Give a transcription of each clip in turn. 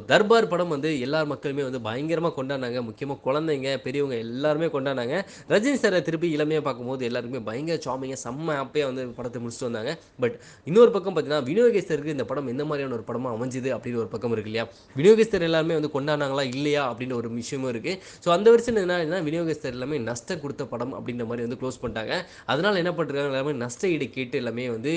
தர்பார் படம் வந்து எல்லார் மக்களுமே வந்து பயங்கரமாக கொண்டாடினாங்க. முக்கியமாக குழந்தைங்க பெரியவங்க எல்லாருமே கொண்டாடினாங்க. ரஜினி சாரை திருப்பி இளமையாக பார்க்கும்போது எல்லாருக்குமே பயங்கர சாமிங்க செம்ம அப்பையாக வந்து படத்தை முடிச்சுட்டு வந்தாங்க. பட் இன்னொரு பக்கம் பார்த்தீங்கன்னா விநியோகஸ்தருக்கு இந்த படம் எந்த மாதிரியான ஒரு படமாக அமைஞ்சுது அப்படின்னு ஒரு பக்கம் இருக்கு இல்லையா? விநியோகஸ்தர் எல்லாருமே வந்து கொண்டாடினாங்களா இல்லையா? அப்படின்ற ஒரு விஷயமும் இருக்குது ஸோ அந்த வருஷம் என்ன விநியோகஸ்தர் எல்லாமே நஷ்டம் கொடுத்த படம் அப்படின்ற மாதிரி வந்து க்ளோஸ் பண்ணிட்டாங்க. அதனால் என்ன பண்ணுறாங்க எல்லாமே நஷ்ட ஈடு கேட்டு எல்லாமே வந்து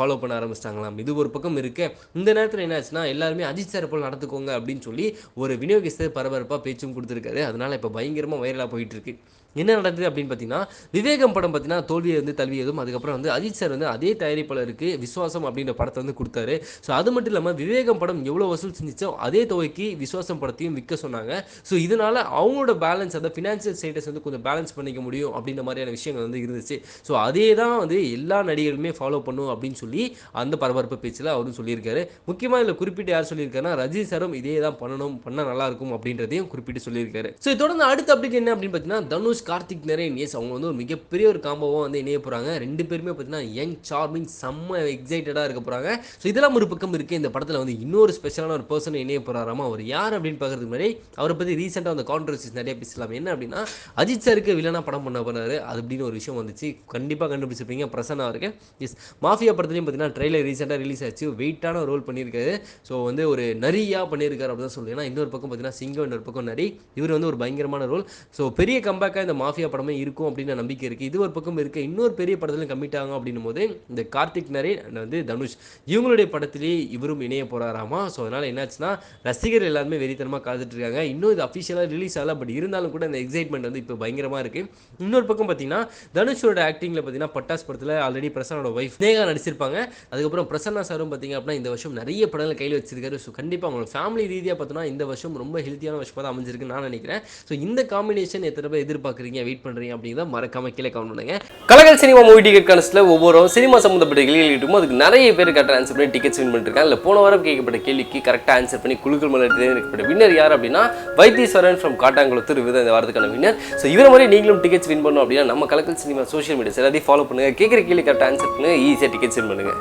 ஃபாலோ பண்ண ஆரம்பிச்சிட்டாங்களாம். இது ஒரு பக்கம் இருக்குது இந்த நேரத்தில் என்ன ஆச்சுன்னா எல்லாருமே அஜித் சார் போல் பார்த்துக்கோங்க அப்படின்னு சொல்லி ஒரு விநியோகஸ்தர் பரபரப்பாக பேச்சும் கொடுத்துருக்காரு. அதனால் இப்போ பயங்கரமாக வைரலாக போயிட்டு இருக்கு என்ன நடந்தது அப்படின்னு பார்த்தீங்கன்னா விவேகம் படம் பார்த்தீங்கன்னா தோல்வியை வந்து தழுவியதும் அதுக்கப்புறம் வந்து அஜித் சார் வந்து அதே தயாரிப்பாளருக்கு விஸ்வாசம் அப்படின்ற படத்தை வந்து கொடுத்தாரு. ஸோ அது மட்டும் இல்லாமல் விவேகம் படம் எவ்வளோ வசூல் செஞ்சிச்சோ அதே தொகைக்கு விஸ்வாசம் படத்தையும் விற்க சொன்னாங்க. ஸோ இதனால் அவங்களோட பேலன்ஸ் அந்த ஃபினான்ஷியல் ஸ்டேட்டஸ் வந்து கொஞ்சம் பேலன்ஸ் பண்ணிக்க முடியும் அப்படின்ற மாதிரியான விஷயங்கள் வந்து இருந்துச்சு. ஸோ அதே தான் வந்து எல்லா நடிகர்களுமே ஃபாலோ பண்ணும் அப்படின்னு சொல்லி அந்த பரபரப்பு பேச்சில் அவரும் சொல்லியிருக்காரு. முக்கியமாக இதில் குறிப்பிட்டு யார் சொல்லியிருக்காருன்னா ரஜினி சாரும் இதே தான் பண்ணணும் பண்ணால் நல்லா இருக்கும் அப்படின்றதையும் குறிப்பிட்டு சொல்லியிருக்காரு. ஸோ தொடர்ந்து அடுத்த அப்டேட் என்ன அப்படின்னு பார்த்தீங்கன்னா தனுஷ் கார்த்திக் நரேன் எஸ் அவங்க வந்து ஒரு மிகப்பெரிய ஒரு காம்போவாக வந்து இணைய போகிறாங்க ரெண்டு பேருமே பார்த்தீங்கன்னா யங் சார்மிங் செம்ம எக்ஸைட்டடாக இருக்க போகிறாங்க ஸோ இதெல்லாம் ஒரு பக்கம் இருக்குது இந்த படத்தில் வந்து இன்னொரு ஸ்பெஷலான ஒரு பர்சன் இணைய போகிறாராமா அவர் யார் அப்படின்னு பார்க்குறதுக்கு முன்னாடி அவரை பற்றி ரீசெண்டாக அந்த கான்ட்ரவர்சிஸ் நிறைய பேசலாம். என்ன அப்படின்னா அஜித் சாருக்கு வில்லனா படம் பண்ண போனாரு அது அப்படின்னு ஒரு விஷயம் வந்துச்சு. கண்டிப்பாக கண்டுபிடிச்சிருப்பீங்க. பிரசன்னா இருக்கு எஸ் மாஃபியா படத்துலையும் பார்த்தீங்கன்னா ட்ரெய்லர் ரீசெண்டாக ரிலீஸ் ஆச்சு. வெயிட்டான ரோல் பண்ணியிருக்காரு. ஸோ வந்து ஒரு நரியா பண்ணியிருக்காரு அப்படின்னு தான் ஏன்னா இன்னொரு பக்கம் பார்த்தீங்கன்னா சிங்கம் இன்னொரு பக்கம் நரி. இவர் வந்து ஒரு பயங்கரமான ரோல் ஸோ பெரிய கம்பேக்காக இந்த மாஃபியா படமே இருக்கும் அப்படின்னு நம்பிக்கை இருக்குது இது ஒரு பக்கம் இருக்குது இன்னொரு பெரிய படத்துலையும் கம்மிட் ஆகும் அப்படின்னும் போது இந்த கார்த்திக் நரி வந்து தனுஷ் இவங்களுடைய படத்திலேயே இவரும் இணைய போகிறாராமா ஸோ அதனால் என்னாச்சுன்னா ரசிகர் எல்லாருமே வெறித்தனமாக காத்துட்டு இருக்காங்க. இன்னும் இது அஃபிஷியலாக ரிலீஸ் ஆகல பட் இருந்தாலும் கூட இந்த எக்ஸைட்மெண்ட் வந்து இப்போ பயங்கரமாக இருக்குது இன்னொரு பக்கம் பார்த்தீங்கன்னா தனுஷோட ஆக்டிங்கில் பார்த்தீங்கன்னா பட்டாஸ் படத்தில் ஆல்ரெடி பிரசன்னோட ஒய்ஃப் ஸ்னேகா நடிச்சிருப்பாங்க. அதுக்கப்புறம் பிரசன்னா சாரும் பார்த்தீங்க அப்படின்னா இந்த வருஷம் நிறைய படங்கள் கையில் வச்சிருக்காரு. ஸோ கண்டிப்பாக அவங்களோட ஃபேமிலி ரீதியாக பார்த்தோன்னா இந்த வருஷம் ரொம்ப ஹெல்த்தியான வருஷமாக தான் அமைஞ்சிருக்குன்னு நான் நினைக்கிறேன். ஸோ இந்த காம்பினேஷன் எத்தனை பேர் எதிர்பார்க்குறீங்க? வெயிட் பண்ணுறீங்க அப்படிங்கிறத மறக்காம கீழே கமெண்ட் பண்ணுங்க. கலகல் சினிமா மூவி டிக்கெட் கணசில் ஒவ்வொரு சினிமா சம்மந்தப்பட்ட கேள்வி அதுக்கு நிறைய பேர் கரெக்டாக ஆன்சர் பண்ணி டிக்கெட்ஸ் வின் பண்ணிருக்காங்க. இல்லை போன வாரம் கேட்கப்பட்ட கேள்விக்கு கரெக்டாக ஆன்சர் பண்ணி குழுக்கள் மலர் தேர்ந்தெடுக்கப்பட்ட வின்னர் யார் அப்படின்னா வைத்தீஸ்வரன் ஃப்ரம் காட்டாங்குளத்தூர் இவர் இந்த வாரத்துக்கான வின்னர் ஸோ இவர மாதிரி நீங்களும் டிக்கெட்ஸ் வின் பண்ணணும் அப்படின்னா நம்ம கலக்கல் சினிமா சோஷியல் மீடியாஸ் எல்லாத்தையும் ஃபாலோ பண்ணுங்கள் கேட்குற கேள்வி கரெக்டாக ஆன்சர் பண்ணுங்கள் ஈஸியாக டிக்கெட்ஸ் வின் பண்ணுங்க.